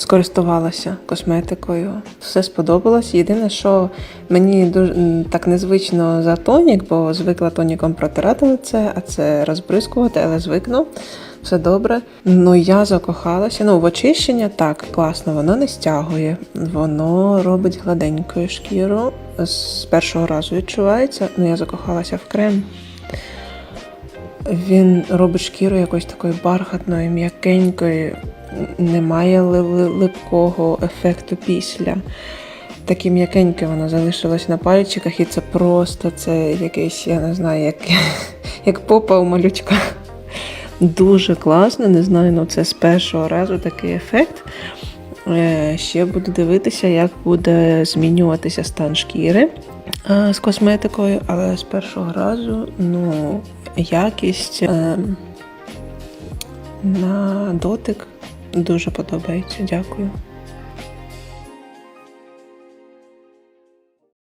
скористувалася косметикою. Все сподобалось. Єдине, що мені дуже так незвично за тонік, бо звикла тоніком протирати лице, а це розбризкувати, але звикну. Все добре. Ну я закохалася. Ну, в очищення так, класно, воно не стягує, воно робить гладенькою шкіру. З першого разу відчувається. Ну, я закохалася в крем. Він робить шкіру якоюсь такою бархатною, м'якенькою, немає ли- ли- липкого ефекту після. Таке м'якеньке воно залишилось на пальчиках, і це просто це якийсь, я не знаю, як, як попа у малючка. Дуже класно, не знаю, ну це з першого разу такий ефект. Е, Ще буду дивитися, як буде змінюватися стан шкіри е, з косметикою, але з першого разу ну, якість е, на дотик дуже подобається. Дякую.